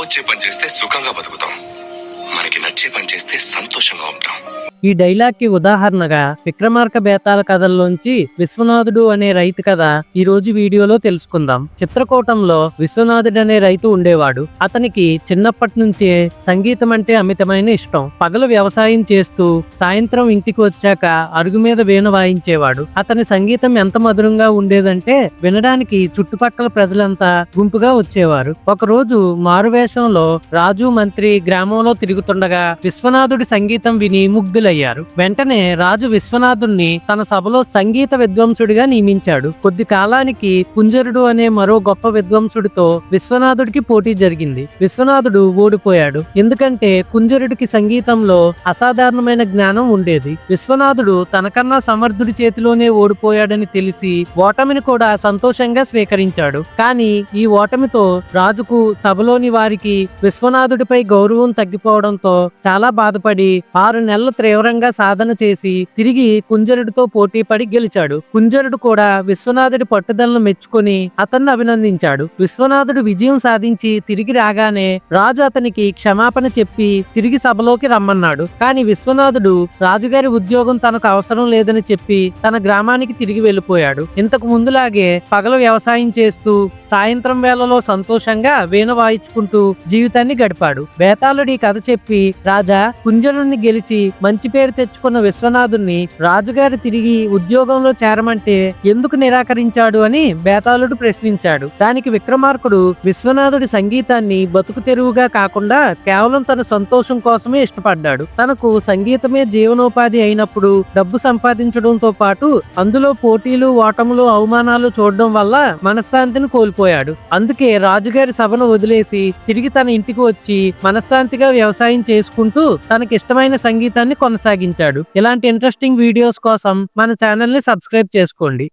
డబ్బొచ్చే పని చేస్తే సుఖంగా బతుకుతాం. మనకి నచ్చే పని చేస్తే సంతోషంగా ఉంటాం. ఈ డైలాగ్కి ఉదాహరణగా విక్రమార్క బేతాల కథల్లోంచి విశ్వనాథుడు అనే రైతు కథ ఈ రోజు వీడియోలో తెలుసుకుందాం. చిత్రకూటంలో విశ్వనాథుడు అనే రైతు ఉండేవాడు. అతనికి చిన్నప్పటి నుంచే సంగీతం అంటే అమితమైన ఇష్టం. పగలు వ్యవసాయం చేస్తూ సాయంత్రం ఇంటికి వచ్చాక అరుగు మీద వీణ వాయించేవాడు. అతని సంగీతం ఎంత మధురంగా ఉండేదంటే వినడానికి చుట్టుపక్కల ప్రజలంతా గుంపుగా వచ్చేవారు. ఒకరోజు మారువేషంలో రాజు మంత్రి గ్రామంలో తిరుగుతుండగా విశ్వనాథుడి సంగీతం విని ముగ్ధులయ్యారు వెంటనే రాజు విశ్వనాథుణ్ణి తన సభలో సంగీత విద్వాంసుడిగా నియమించాడు. కొద్ది కాలానికి కుంజరుడు అనే మరో గొప్ప విద్వాంసుడితో విశ్వనాథుడికి పోటీ జరిగింది. విశ్వనాథుడు ఓడిపోయాడు. ఎందుకంటే కుంజరుడికి సంగీతంలో అసాధారణమైన జ్ఞానం ఉండేది. విశ్వనాథుడు తనకన్నా సమర్థుడి చేతిలోనే ఓడిపోయాడని తెలిసి ఓటమిని కూడా సంతోషంగా స్వీకరించాడు. కానీ ఈ ఓటమితో రాజుకు సభలోని వారికి విశ్వనాథుడిపై గౌరవం తగ్గిపోవడంతో చాలా బాధపడి ఆరు నెలల నెలలు తీవ్రంగా సాధన చేసి తిరిగి కుంజరుడితో పోటీ పడి గెలిచాడు. కుంజరుడు కూడా విశ్వనాథుడి పట్టుదలను మెచ్చుకొని అతన్ని అభినందించాడు. విశ్వనాథుడు విజయం సాధించి తిరిగి రాగానే రాజు అతనికి క్షమాపణ చెప్పి తిరిగి సభలోకి రమ్మన్నాడు. కానీ విశ్వనాథుడు రాజుగారి ఉద్యోగం తనకు అవసరం లేదని చెప్పి తన గ్రామానికి తిరిగి వెళ్ళిపోయాడు. ఇంతకు ముందులాగే పగలు వ్యవసాయం చేస్తూ సాయంత్రం వేళలో సంతోషంగా వీణ వాయించుకుంటూ జీవితాన్ని గడిపాడు. బేతాళుడి కథ చెప్పి రాజా కుంజరుణ్ణి గెలిచి మంచి పేరు తెచ్చుకున్న విశ్వనాథుణ్ణి రాజుగారు తిరిగి ఉద్యోగంలో చేరమంటే ఎందుకు నిరాకరించాడు అని బేతాళుడు ప్రశ్నించాడు. దానికి విక్రమార్కుడు విశ్వనాథుడి సంగీతాన్ని బతుకు తెరువుగా కాకుండా కేవలం తన సంతోషం కోసమే ఇష్టపడ్డాడు. తనకు సంగీతమే జీవనోపాధి అయినప్పుడు డబ్బు సంపాదించడంతో పాటు అందులో పోటీలు ఓటములు అవమానాలు చూడడం వల్ల మనశ్శాంతిని కోల్పోయాడు. అందుకే రాజుగారి సభను వదిలేసి తిరిగి తన ఇంటికి వచ్చి మనశ్శాంతిగా వ్యవసాయం చేసుకుంటూ తనకిష్టమైన సంగీతాన్ని కొనసాగించాడు. ఇలాంటి ఇంట్రెస్టింగ్ వీడియోస్ కోసం మన ఛానల్ని సబ్స్క్రైబ్ చేసుకోండి.